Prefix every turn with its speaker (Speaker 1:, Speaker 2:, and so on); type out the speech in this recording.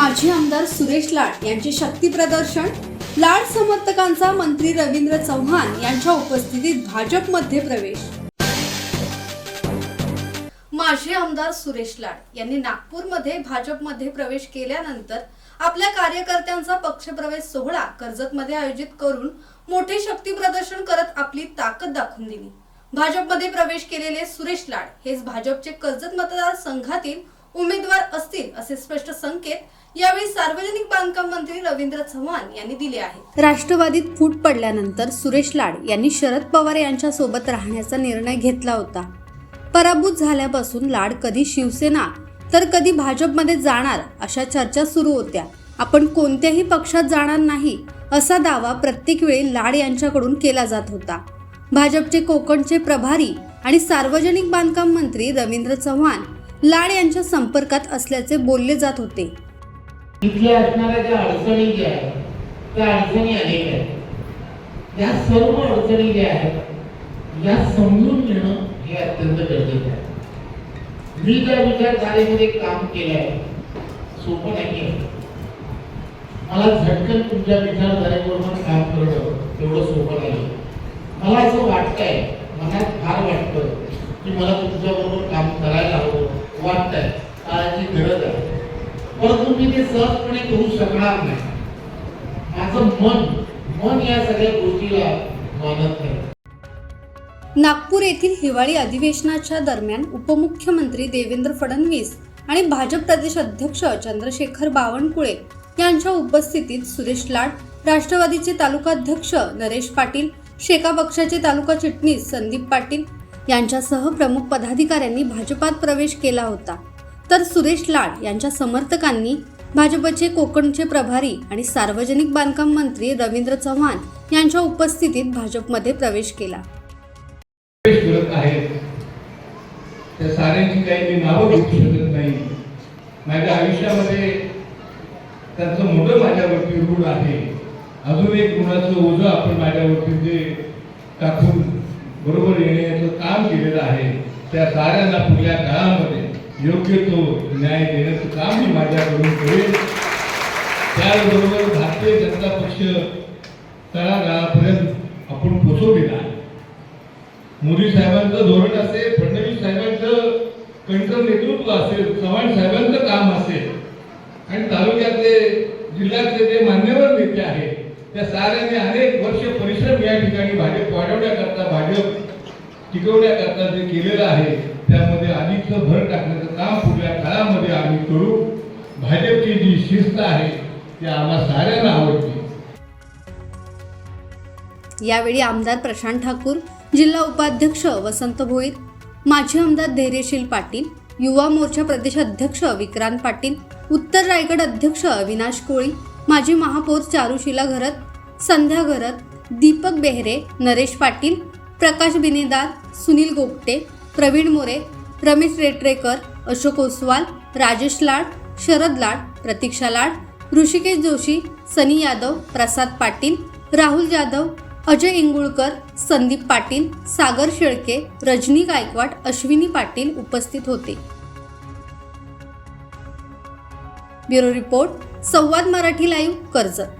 Speaker 1: माजी आमदार सुरेश लाड यांचे शक्ती प्रदर्शन लाड समर्थकांचा मंत्री रवींद्र चव्हाण यांच्या उपस्थितीत भाजपमध्ये प्रवेश. माजी आमदार सुरेश लाड यांनी नागपूरमध्ये भाजपमध्ये प्रवेश केल्यानंतर आपल्या कार्यकर्त्यांचा पक्षप्रवेश सोहळा कर्जतमध्ये आयोजित करून मोठे शक्ती प्रदर्शन करत आपली ताकद दाखवून दिली. भाजपमध्ये प्रवेश केलेले सुरेश लाड हेच भाजपचे कर्जत मतदारसंघातील उमेदवार असतील असे स्पष्ट संकेत यावेळी सार्वजनिक बांधकाम मंत्री रवींद्र चव्हाण यांनी दिले आहे राष्ट्रवादीत फूट पडल्यानंतर सुरेश लाड यांनी शरद पवार यांच्या सोबत राहण्याचा निर्णय घेतला होता. पराभूत झाल्यापासून लाड कधी शिवसेना तर कधी भाजपमध्ये जाणार अशा चर्चा सुरू होत्या. आपण कोणत्याही पक्षात जाणार नाही असा दावा प्रत्येक वेळी लाड यांच्याकडून केला जात होता. भाजपचे कोकणचे प्रभारी आणि सार्वजनिक बांधकाम मंत्री रवींद्र चव्हाण लाड यांच्या संपर्कात असल्याचे बोलले जात होते.
Speaker 2: इथल्या असणाऱ्या ज्या अडचणी ज्या आहेत त्या अडचणी अनेक आहेत. या सर्व अडचणी ज्या आहेत या समजून घेणं हे अत्यंत गरजेचं आहे. मी ज्या विचारधारेमध्ये काम केलं आहे सोपं नाही आहे मला झटकन तुमच्या विचारधारेबरोबर काम करणं तेवढं सोपं नाही मला असं वाटतंय मनात फार वाटतं की मला तुमच्याबरोबर काम करायला हवं वाटतंय काळाची गरज आहे. परंतु मी ते सहजपणे करू शकणार नाही. माझं मन मन या सगळ्या गोष्टीला मानत नाही.
Speaker 1: नागपूर येथील हिवाळी अधिवेशनाच्या दरम्यान उपमुख्यमंत्री देवेंद्र फडणवीस आणि भाजप प्रदेश अध्यक्ष चंद्रशेखर बावनकुळे यांच्या उपस्थितीत सुरेश लाड राष्ट्रवादीचे तालुकाध्यक्ष नरेश पाटील शेका पक्षाचे तालुका चिटणीस संदीप पाटील यांच्यासह प्रमुख पदाधिकाऱ्यांनी भाजपात प्रवेश केला होता. तर सुरेश लाड यांच्या समर्थकांनी भाजपचे कोकणचे प्रभारी आणि सार्वजनिक बांधकाम मंत्री रवींद्र चव्हाण यांच्या उपस्थितीत भाजपमध्ये प्रवेश केला.
Speaker 3: त्या साऱ्यांची काही मी नावं घेऊ शकत नाही. माझ्या आयुष्यामध्ये त्यांचं मोठं माझ्यावरती ऋण आहे. अजून एक ऋणाचं ओझं आपण माझ्यावरती जे टाकून बरोबर येण्याचं काम केलेलं आहे त्या साऱ्यांना पुढल्या काळामध्ये योग्य तो न्याय देण्याचं काम मी माझ्याकडून करेल त्याचबरोबर भारतीय जनता पक्ष तळागाळापर्यंत आपण पोचवलेला आहे. मोदी साहेबांचं धोरण असेल फडणवीस साहेबांचं कणकर नेतृत्व असेल चव्हाण साहेबांचं काम असेल आणि तालुक्यातले जिल्ह्यातले जे मान्यवर नेते आहेत त्या साऱ्यांनी अनेक वर्ष परिश्रम या ठिकाणी भाजप वाढवण्याकरता भाजप टिकवण्याकरता जे केलेलं आहे त्यामध्ये अधिकचं भर टाकण्याचं काम पुढल्या काळामध्ये आम्ही करू. भाजपची जी शिस्त आहे ती आम्हाला साऱ्यांना आवडते.
Speaker 1: यावेळी आमदार प्रशांत ठाकूर जिल्हा उपाध्यक्ष वसंत भोईर माजी आमदार धैर्यशील पाटील युवा मोर्चा प्रदेश अध्यक्ष विक्रांत पाटील उत्तर रायगड अध्यक्ष अविनाश कोळी माजी महापौर चारुशिला घरत संध्या घरत दीपक बेहरे नरेश पाटील प्रकाश बिनेदार सुनील गोपटे प्रवीण मोरे रमेश रेटरेकर अशोक ओसवाल राजेश लाड शरद लाड प्रतीक्षा लाड ऋषिकेश जोशी सनी यादव प्रसाद पाटील राहुल जाधव अजय इंगुळकर संदीप पाटील सागर शेळके रजनी गायकवाड अश्विनी पाटील उपस्थित होते. ब्युरो रिपोर्ट संवाद मराठी लाईव्ह कर्जत.